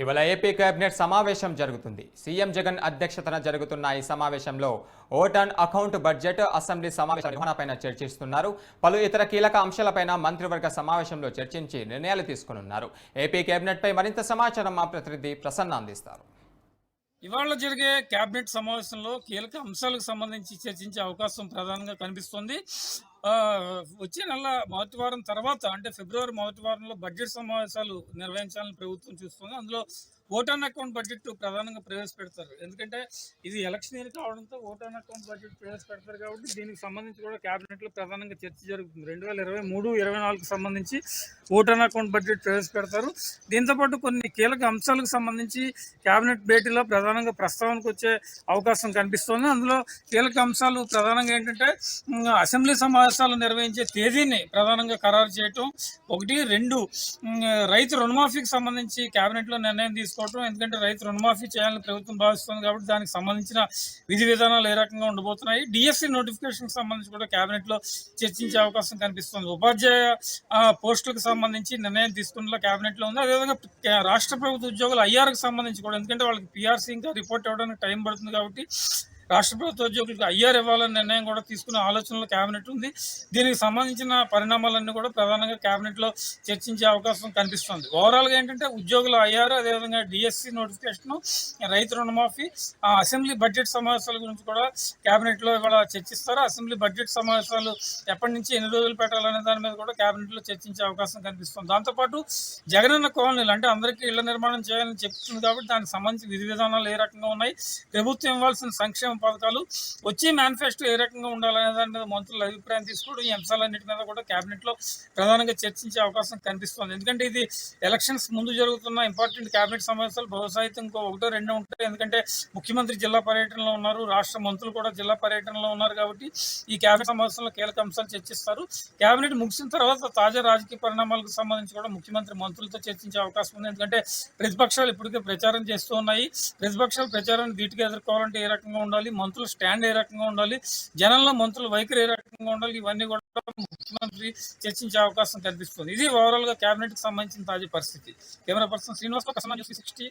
ఇవాళ AP cabinet సమావేశం జరుగుతుంది. సీఎం జగన్ అధ్యక్షతన జరుగుతున్న ఈ సమావేశంలో ఓటన్ అకౌంట్ బడ్జెట్ అసెంబ్లీ సమావేశ నిర్వహణపైన చర్చిస్తున్నారు. పలు ఇతర కీలక అంశాలపైన మంత్రివర్గ సమావేశంలో చర్చించి నిర్ణయాలు తీసుకునున్నారు. ఏపీ కేబినెట్పై మరింత సమాచారం మా ప్రతినిధి ప్రసన్న అందిస్తారు. ఇవాళ జరిగే కేబినెట్ సమావేశంలో కీలక అంశాలకు సంబంధించి చర్చించే అవకాశం ప్రధానంగా కనిపిస్తోంది. వచ్చే నెల మొదటి వారం తర్వాత అంటే ఫిబ్రవరి మొదటి వారంలో బడ్జెట్ సమావేశాలు నిర్వహించాలని ప్రభుత్వం చూస్తుంది. అందులో ఓటాన్ అకౌంట్ బడ్జెట్ ప్రధానంగా ప్రవేశపెడతారు. ఎందుకంటే ఇది ఎలక్షన్ ఇయర్ కావడంతో ఓటాన్ అకౌంట్ బడ్జెట్ ప్రవేశపెడతారు కాబట్టి దీనికి సంబంధించి కూడా క్యాబినెట్లో ప్రధానంగా చర్చ జరుగుతుంది. రెండు వేల ఇరవై మూడు ఇరవై నాలుగు సంబంధించి ఓటాన్ అకౌంట్ బడ్జెట్ ప్రవేశపెడతారు. దీంతోపాటు కొన్ని కీలక అంశాలకు సంబంధించి కేబినెట్ భేటీలో ప్రధానంగా ప్రస్తావనకు వచ్చే అవకాశం కనిపిస్తోంది. అందులో కీలక అంశాలు ప్రధానంగా ఏంటంటే అసెంబ్లీ సమావేశం సమావేశాలు నిర్వహించే తేదీని ప్రధానంగా ఖరారు చేయటం ఒకటి రెండు రైతు రుణమాఫీకి సంబంధించి కేబినెట్లో నిర్ణయం తీసుకోవటం ఎందుకంటే రైతు రుణమాఫీ చేయాలని ప్రభుత్వం భావిస్తుంది కాబట్టి దానికి సంబంధించిన విధి విధానాలు ఏ రకంగా ఉండబోతున్నాయి. డిఎస్సి నోటిఫికేషన్ సంబంధించి కూడా కేబినెట్లో చర్చించే అవకాశం కనిపిస్తుంది. ఉపాధ్యాయ పోస్టులకు సంబంధించి నిర్ణయం తీసుకునేలా కేబినెట్లో ఉంది. అదేవిధంగా రాష్ట్ర ప్రభుత్వ ఉద్యోగులు ఐఆర్కి సంబంధించి కూడా ఎందుకంటే వాళ్ళకి పిఆర్సీ ఇంకా రిపోర్ట్ ఇవ్వడానికి టైం పడుతుంది కాబట్టి రాష్ట్ర ప్రభుత్వ ఉద్యోగులకు ఐఆర్ ఇవ్వాలనే నిర్ణయం కూడా తీసుకునే ఆలోచనలో కేబినెట్ ఉంది. దీనికి సంబంధించిన పరిణామాలన్నీ కూడా ప్రధానంగా కేబినెట్లో చర్చించే అవకాశం కనిపిస్తుంది. ఓవరాల్గా ఏంటంటే ఉద్యోగుల ఐఆర్ అదేవిధంగా డిఎస్సి నోటిఫికేషన్ రైతు రుణమాఫీ ఆ అసెంబ్లీ బడ్జెట్ సమావేశాల గురించి కూడా కేబినెట్లో ఇవాళ చర్చిస్తారు. అసెంబ్లీ బడ్జెట్ సమావేశాలు ఎప్పటి నుంచి ఎన్ని రోజులు పెట్టాలనే దాని మీద కూడా కేబినెట్లో చర్చించే అవకాశం కనిపిస్తుంది. దాంతోపాటు జగనన్న కాలనీలు అంటే అందరికీ ఇళ్ళ నిర్మాణం చేయాలని చెప్తుంది కాబట్టి దానికి సంబంధించి విధి విధానాలు ఏ రకంగా ఉన్నాయి? ప్రభుత్వం ఇవ్వాల్సిన సంక్షేమ పథకాలు వచ్చే మేనిఫెస్టో ఏ రకంగా ఉండాలనే దాని మీద మంత్రుల అభిప్రాయం తీసుకోవడం ఈ అంశాలన్నిటి మీద కూడా కేబినెట్లో ప్రధానంగా చర్చించే అవకాశం కనిపిస్తుంది. ఎందుకంటే ఇది ఎలక్షన్స్ ముందు జరుగుతున్న ఇంపార్టెంట్ కేబినెట్ సమావేశాలు బహుశా ఇంకో ఒకటో రెండో ఉంటాయి. ఎందుకంటే ముఖ్యమంత్రి జిల్లా పర్యటనలో ఉన్నారు రాష్ట్ర మంత్రులు కూడా జిల్లా పర్యటనలో ఉన్నారు కాబట్టి ఈ కేబినెట్ సమావేశంలో కీలక అంశాలు చర్చిస్తారు. కేబినెట్ ముగిసిన తర్వాత తాజా రాజకీయ పరిణామాలకు సంబంధించి కూడా ముఖ్యమంత్రి మంత్రులతో చర్చించే అవకాశం ఉంది. ఎందుకంటే ప్రతిపక్షాలు ఇప్పటికే ప్రచారం చేస్తూ ఉన్నాయి. ప్రతిపక్షాలు ప్రచారాన్ని ధీటుగా ఎదుర్కోవాలంటే ఏ రకంగా ఉండాలి? ఉండాలి మంత్రులు స్టాండ్ ఏ రకంగా ఉండాలి జనంలో మంత్రులు వైఖరి ఏ రకంగా ఉండాలి ఇవన్నీ కూడా ముఖ్యమంత్రి చర్చించే అవకాశం కనిపిస్తుంది ఇది ఓవరాల్గా కేబినెట్కి సంబంధించిన తాజా పరిస్థితి. Camera person Srinivas sixty.